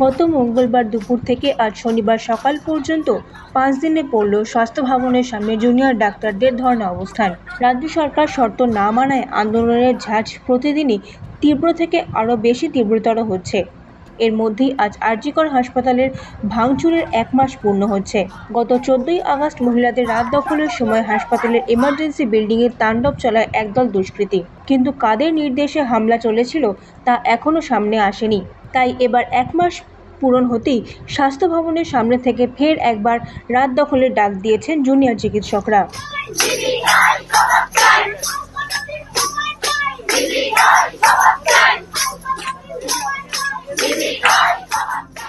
গত মঙ্গলবার দুপুর থেকে আজ শনিবার সকাল পর্যন্ত পাঁচ দিনে পড়ল স্বাস্থ্য ভবনের সামনে জুনিয়র ডাক্তারদের ধর্ণা অবস্থান। রাজ্য সরকার শর্ত না মানায় আন্দোলনের ঝাঁজ প্রতিদিনই তীব্র থেকে আরও বেশি তীব্রতর হচ্ছে। এর মধ্যেই আজ আরজিকর হাসপাতালের ভাঙচুরের এক মাস পূর্ণ হচ্ছে। গত চোদ্দই আগস্ট মহিলাদের রাত দখলের সময় হাসপাতালের এমার্জেন্সি বিল্ডিংয়ে তাণ্ডব চলায় একদল দুষ্কৃতী। কিন্তু কাদের নির্দেশে হামলা চলেছিল তা এখনও সামনে আসেনি। তাই এবার এক মাস পূরণ হতেই স্বাস্থ্য ভবনের সামনে থেকে ফের একবার রাত দখলের ডাক দিয়েছেন জুনিয়র চিকিৎসকরা।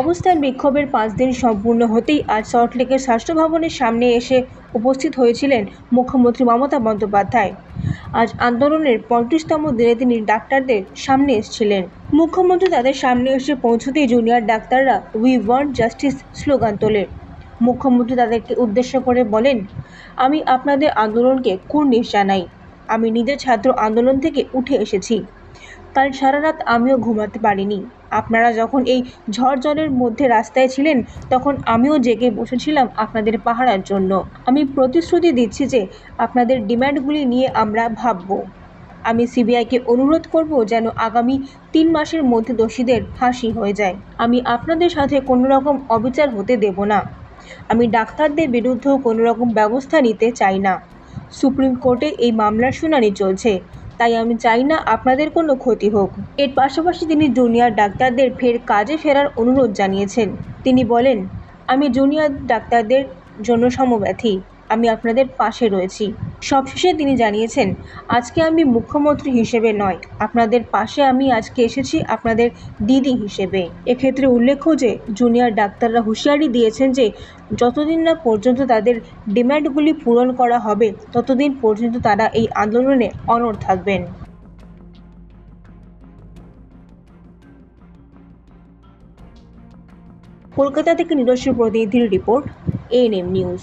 অবস্থান বিক্ষোভের পাঁচ দিন সম্পূর্ণ হতেই আজ সল্টলেকের স্বাস্থ্য ভবনের সামনে এসে উপস্থিত হয়েছিলেন মুখ্যমন্ত্রী মমতা বন্দ্যোপাধ্যায়। আজ আন্দোলনের পঁয়ত্রিশতম দিনে তিনি ডাক্তারদের সামনে এসেছিলেন। মুখ্যমন্ত্রী তাদের সামনে এসে পৌঁছতেই জুনিয়র ডাক্তাররা উই ওয়ান্ট জাস্টিস স্লোগান তোলে মুখ্যমন্ত্রী তাদেরকে উদ্দেশ্য করে বলেন, আমি আপনাদের আন্দোলনকে কুর্নিশ জানাই। আমি নিজের ছাত্র আন্দোলন থেকে উঠে এসেছি। কাল সারা রাত আমিও ঘুমাতে পারিনি। আপনারা যখন এই ঝড় জলের মধ্যে রাস্তায় ছিলেন, তখন আমিও জেগে বসেছিলাম আপনাদের পাহারার জন্য। আমি প্রতিশ্রুতি দিচ্ছি যে আপনাদের ডিম্যান্ডগুলি নিয়ে আমরা ভাবব। আমি সিবিআইকে অনুরোধ করব যেন আগামী তিন মাসের মধ্যে দোষীদের ফাঁসি হয়ে যায়। আমি আপনাদের সাথে কোনো রকম অবিচার হতে দেব না। আমি ডাক্তারদের বিরুদ্ধেও কোনো রকম ব্যবস্থা নিতে চাই না। সুপ্রিম কোর্টে এই মামলার শুনানি চলছে। তাই আমি চাই না আপনাদের কোনো ক্ষতি হোক। এর পাশাপাশি তিনি জুনিয়র ডাক্তারদের ফের কাজে ফেরার অনুরোধ জানিয়েছেন। তিনি বলেন, আমি জুনিয়র ডাক্তারদের জন্য সমব্যথী। আমি আপনাদের পাশে রয়েছি। সবশেষে তিনি জানিয়েছেন, আজকে আমি মুখ্যমন্ত্রী হিসেবে নয়, আপনাদের পাশে আমি আজকে এসেছি আপনাদের দিদি হিসেবে। এক্ষেত্রে উল্লেখ্য যে, জুনিয়র ডাক্তাররা হুঁশিয়ারি দিয়েছেন যে, যতদিন না পর্যন্ত তাদের ডিম্যান্ডগুলি পূরণ করা হবে, ততদিন পর্যন্ত তারা এই আন্দোলনে অনড় থাকবেন। কলকাতা থেকে নিজস্ব প্রতিনিধির রিপোর্ট এএনএম নিউজ।